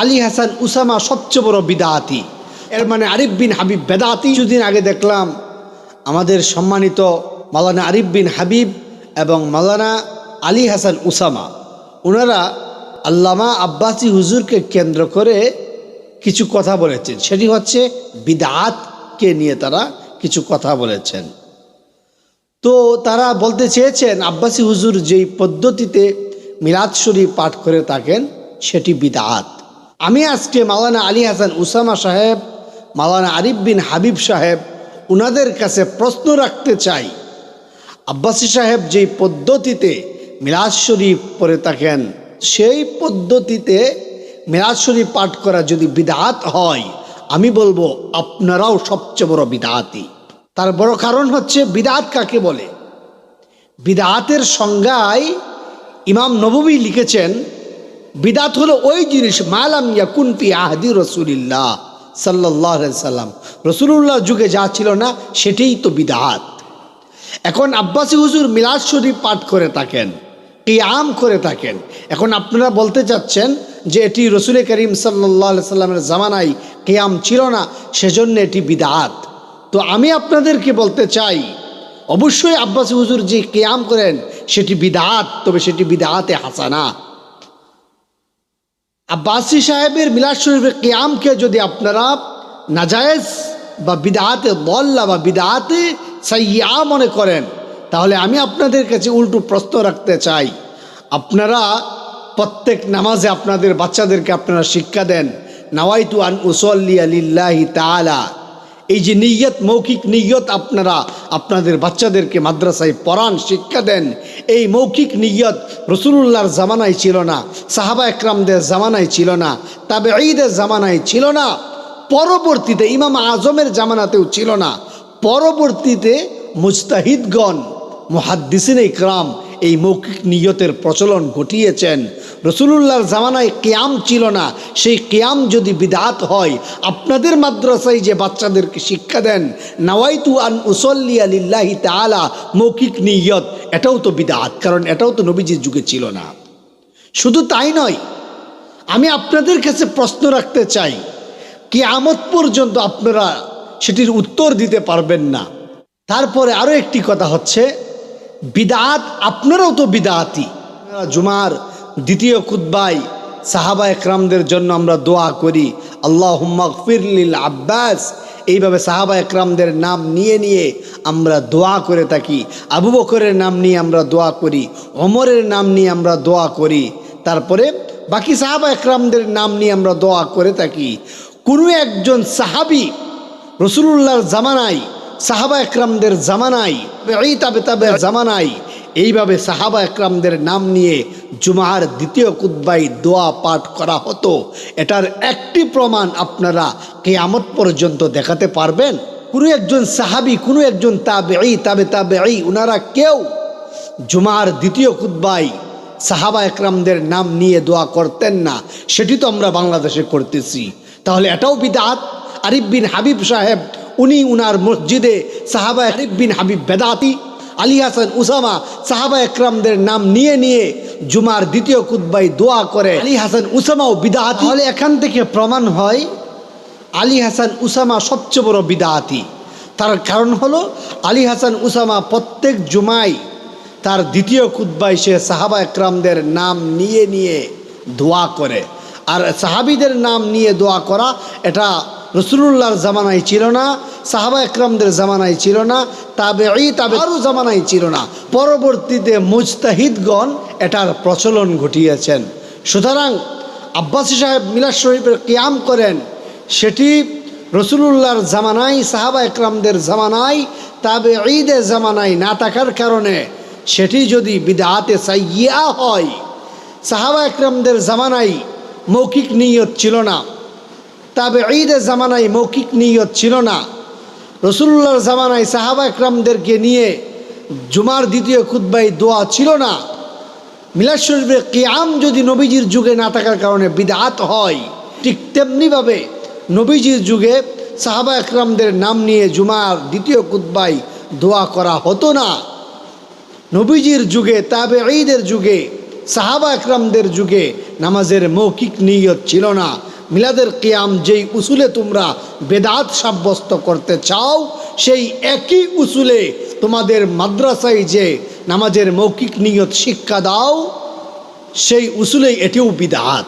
Ali Hasan Osama সবচেয়ে বড় বিদাতি। এর মানে আরিফ বিন হাবিব বেদাতি। কিছুদিন আগে দেখলাম আমাদের সম্মানিত মালানা আরিফ বিন হাবিব এবং মালানা আলী হাসান উসামা। ওনারা আল্লামা আব্বাসী হুজুরকে কেন্দ্র করে কিছু কথা বলেছেন। সেটি হচ্ছে বিদাতকে নিয়ে তারা কিছু কথা বলেছেন। তো তারা বলতে চেয়েছেন, আব্বাসী হুজুর যেই পদ্ধতিতে মিলাদ শরীফ পাঠ করে থাকেন, সেটি বিদাত। আমি আজকে মাওলানা আলী হাসান উসামা সাহেব, মাওলানা আরিফ বিন হাবিব সাহেব উনাদের কাছে প্রশ্ন রাখতে চাই। আব্বাসী সাহেব যেই পদ্ধতিতে মিলাদ শরীফ পড়ে থাকেন, সেই পদ্ধতিতে মিলাদ শরীফ পাঠ করা যদি বিদাত হয়, আমি বলব আপনারাও সবচেয়ে বড় বিদাতি। তার বড় কারণ হচ্ছে বিদাত কাকে বলে? বিদাতের সংজ্ঞায় ইমাম নববী লিখেছেন বিদাত হলো ওই জিনিস মালাম ইয়াকুন ফি আহদি রসুলিল্লাহ সাল্লাহ সাল্লাম রসুলুল্লাহ যুগে যা ছিল না, সেটাই তো বিদাত। এখন আব্বাসী হুজুর মিলাদ শরীফ পাঠ করে থাকেন, কিয়াম করে থাকেন। এখন আপনারা বলতে চাচ্ছেন যে এটি রসুল করিম সাল্লাহ সাল্লামের জামানায় কিয়াম ছিল না, সেজন্য এটি বিদাত। তো আমি আপনাদেরকে বলতে চাই, অবশ্যই আব্বাসী হুজুর যে কিয়াম করেন, সেটি বিদাত, তবে সেটি বিদাতে হাসানা। আব্বাসী সাহেবের মিলাদ শরীফের কেয়ামকে যদি আপনারা নাজায়েজ বা বিদাহাতে বল্লা বা বিদাহাতে সাইয়া মনে করেন, তাহলে আমি আপনাদের কাছে উল্টো প্রশ্ন রাখতে চাই। আপনারা প্রত্যেক নামাজে আপনাদের বাচ্চাদেরকে আপনারা শিক্ষা দেন, নাওয়াইতু আন উসল্লি আলিল্লাহি তালা এই যে নিয়ত, মৌখিক নিয়ত আপনারা আপনাদের বাচ্চাদেরকে মাদ্রাসায় পড়ান, শিক্ষা দেন, এই মৌখিক নিয়ত রসুল্লাহর জামানায় ছিল না, সাহাবা একরামদের জামানায় ছিল না তবে ঈদের জামানায় ছিল না, পরবর্তীতে ইমাম আজমের জামানাতেও ছিল না, পরবর্তীতে মুস্তাহিদগণ মুহাদ্দিসিন ইকরাম এই মৌখিক নিয়তের প্রচলন ঘটিয়েছেন। রসুলুল্লাহর জামানায় কেয়াম ছিল না। সেই কেয়াম যদি বিদাত হয়, আপনাদের মাদ্রাসায় যে বাচ্চাদেরকে শিক্ষা দেন, নাওয়াইতু আন উসল্লি আলিল্লাহি তালা মৌখিক নিয়ত, এটাও তো বিদাত, কারণ এটাও তো নবীজির যুগে ছিল না। শুধু তাই নয়, আমি আপনাদের কাছে প্রশ্ন রাখতে চাই, কেয়ামত পর্যন্ত আপনারা সেটির উত্তর দিতে পারবেন না। তারপরে আরও একটি কথা হচ্ছে, বিদাত, আপনারাও তো বিদাতি। জুমার দ্বিতীয় খুদ্বাই সাহাবা একরামদের জন্য আমরা দোয়া করি আল্লাহ ফিরলিল আব্বাস। এইভাবে সাহাবা একরামদের নাম নিয়ে নিয়ে আমরা দোয়া করে থাকি, আবু বকরের নাম নিয়ে আমরা দোয়া করি অমরের নাম নিয়ে আমরা দোয়া করি, তারপরে বাকি সাহাবা একরামদের নাম নিয়ে আমরা দোয়া করে থাকি। কোনো একজন সাহাবি রসুল্লাহর জামানায়, সাহাবা একরামদের জামানায় এই তাবে তাবে জামানায় এইভাবে সাহাবা একরামদের নাম নিয়ে জুমার দ্বিতীয় কুদ্বাই দোয়া পাঠ করা হতো। এটার একটি প্রমাণ আপনারা কেয়ামত পর্যন্ত দেখাতে পারবেন। কোনো একজন সাহাবি, কোনো একজন তাবে এই তাবে তাবে এই ওনারা কেউ জুমার দ্বিতীয় কুদ্বাই সাহাবা একরামদের নাম নিয়ে দোয়া করতেন না। সেটি তো আমরা বাংলাদেশে করতেছি। তাহলে এটাও বিদাত। আরিফ বিন হাবিব সাহেব, উনি উনার মসজিদে সাহাবা আরিফ বিন হাবিব বেদাতি আলী হাসান উসামা সাহাবা একরামদের নাম নিয়ে নিয়ে জুমার দ্বিতীয় কুদ্বাই দোয়া করে। আলী হাসান উসামাও বিদাহাতি। হলে এখান থেকে প্রমাণ হয়, আলী হাসান উসামা সবচেয়ে বড় বিদাহাতি। তার কারণ হলো, আলী হাসান উসামা প্রত্যেক জুমায় তার দ্বিতীয় কুদ্বাই সে সাহাবা একরামদের নাম নিয়ে নিয়ে দোয়া করে। আর সাহাবিদের নাম নিয়ে দোয়া করা, এটা রসুল্লাহর জামানায় ছিল না, সাহাবা একরামদের জামানায় ছিল না তাবে এই তাবে আরও জামানায় ছিল না। পরবর্তীতে মুজতাহিদগণ এটার প্রচলন ঘটিয়েছেন। সুতরাং আব্বাসী সাহেব মিলাদ শরীফের কিয়াম করেন, সেটি রসুলুল্লাহর জামানায়, সাহাবা একরামদের জামানায় তাবে ঈদের জামানায় না থাকার কারণে সেটি যদি বিদাহাতে সাইয়া হয়, সাহাবা একরামদের জামানায় মৌখিক নিয়ত ছিল না। তবে ঈদের জামানায় মৌখিক নিয়ত ছিল না। রসুল্লাহর জামানায় সাহাবা একরামদেরকে নিয়ে জুমার দ্বিতীয় খুদ্বাই দোয়া ছিল না। মিলাদ শরীফের কিয়াম যদি নবীজির যুগে না থাকার কারণে বিদাত হয়, ঠিক তেমনিভাবে নবীজির যুগে সাহাবা একরামদের নাম নিয়ে জুমার দ্বিতীয় কুদ্বাই দোয়া করা হতো না। নবীজির যুগে তাবে ঈদের যুগে, সাহাবা একরামদের যুগে নামাজের মৌখিক নিয়ত ছিল না। মিলাদের কিয়াম যেই উসুলে তোমরা বেদাত সাব্যস্ত করতে চাও, সেই একই উসুলে তোমাদের মাদ্রাসায় যে নামাজের মৌখিক নিয়ত শিক্ষা দাও, সেই উসুলেই এটিও বিদাত।